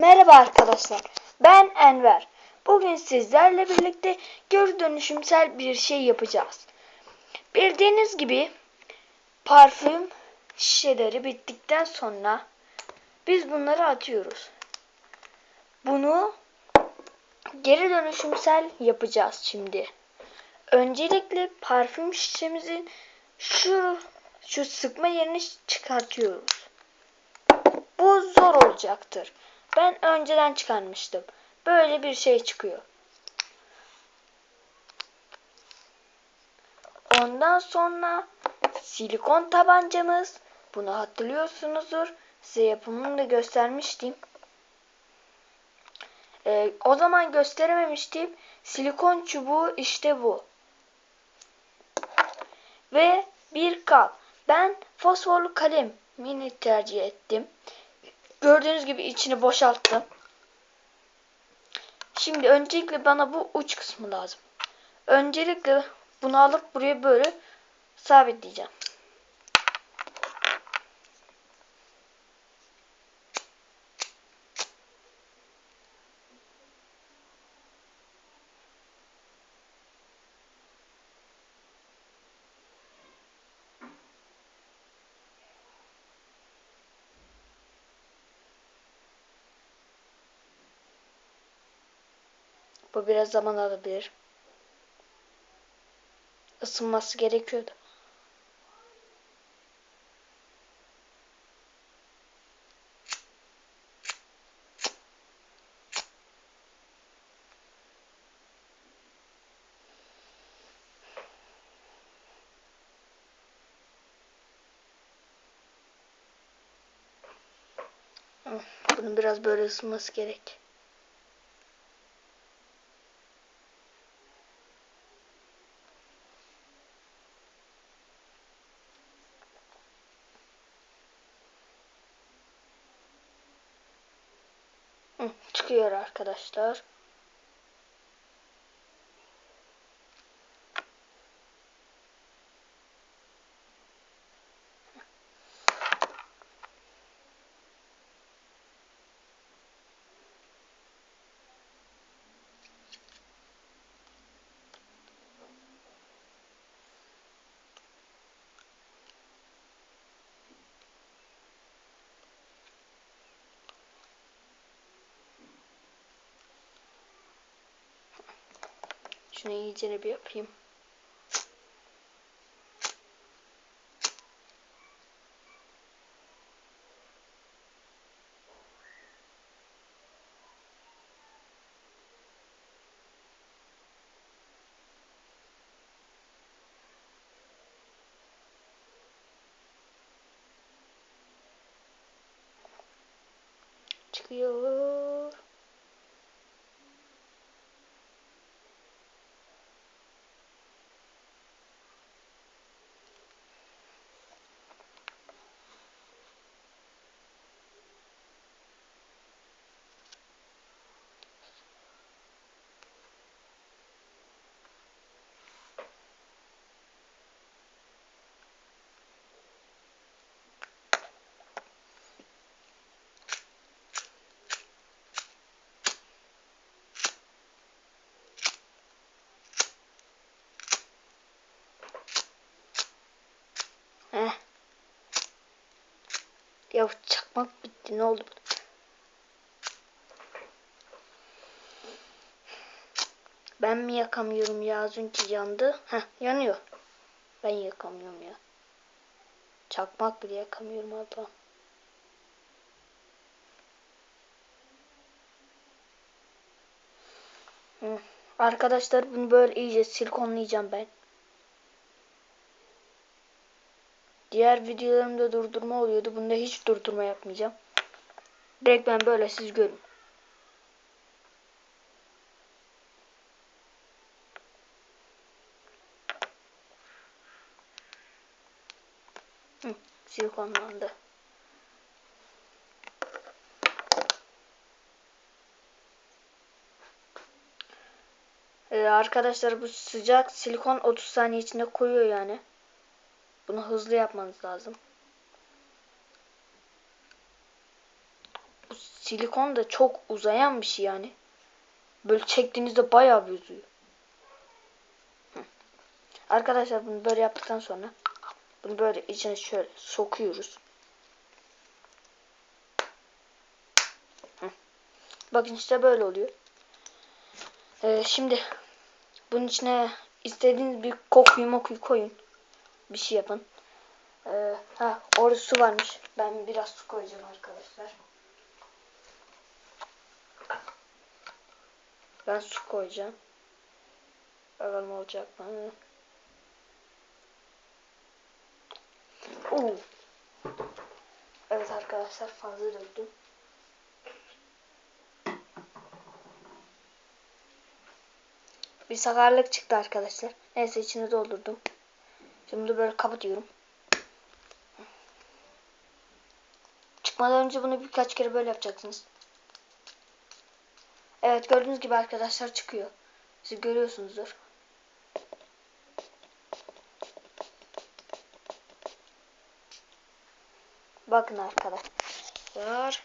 Merhaba arkadaşlar. Ben Enver. Bugün sizlerle birlikte geri dönüşümsel bir şey yapacağız. Bildiğiniz gibi parfüm şişeleri bittikten sonra biz bunları atıyoruz. Bunu geri dönüşümsel yapacağız şimdi. Öncelikle parfüm şişemizin şu şu sıkma yerini çıkartıyoruz. Bu zor olacaktır. Ben önceden çıkarmıştım. Böyle bir şey çıkıyor. Ondan sonra silikon tabancamız. Bunu hatırlıyorsunuzdur. Size yapımını da göstermiştim. Ee, o zaman gösterememiştim. Silikon çubuğu işte bu. Ve bir kap. Ben fosforlu kalem mini tercih ettim. Gördüğünüz gibi içini boşalttım. Şimdi öncelikle bana bu uç kısmı lazım. Öncelikle bunu alıp buraya böyle sabitleyeceğim. Bu biraz zaman alabilir. Isınması gerekiyordu. Hı, Bunun biraz böyle ısınması gerek. Çıkıyor arkadaşlar. Şunu iyice bir yapayım. Çıkıyor. Ya çakmak bitti. Ne oldu? Ben mi yakamıyorum ya az önce yandı. Heh yanıyor. Ben yakamıyorum ya. Çakmak bile yakamıyorum abla. Hı. Arkadaşlar bunu böyle iyice silikonlayacağım ben. Diğer videolarımda durdurma oluyordu. Bunda hiç durdurma yapmayacağım. Direkt ben böyle siz görün. Hı, silikonlandı. Ee, arkadaşlar bu sıcak silikon 30 saniye içinde koyuyor yani. Bunu hızlı yapmanız lazım. Bu silikon da çok uzayan bir şey yani. Böyle çektiğinizde bayağı bir uzuyor. Arkadaşlar bunu böyle yaptıktan sonra bunu böyle içine şöyle sokuyoruz. Bakın işte böyle oluyor. Ee, şimdi bunun içine istediğiniz bir kokuyu mokuyu koyun. Bir şey yapın. Ee, ha orada su varmış. Ben biraz su koyacağım arkadaşlar. Ben su koyacağım. Bakalım olacak mı? Oo. Evet arkadaşlar fazla döktüm. Bir sakarlık çıktı arkadaşlar. Neyse içine doldurdum. Şimdi böyle kapatıyorum. Çıkmadan önce bunu birkaç kere böyle yapacaksınız. Evet gördüğünüz gibi arkadaşlar çıkıyor. Siz görüyorsunuzdur. Bakın arkadaşlar.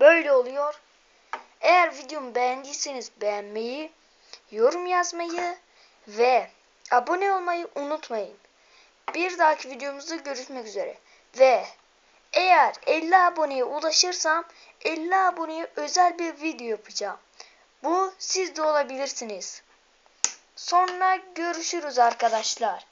Böyle oluyor. Eğer videomu beğendiyseniz beğenmeyi, yorum yazmayı ve abone olmayı unutmayın. Bir dahaki videomuzda görüşmek üzere. Ve eğer 50 aboneye ulaşırsam 50 aboneye özel bir video yapacağım. Bu siz de olabilirsiniz. Sonra görüşürüz arkadaşlar.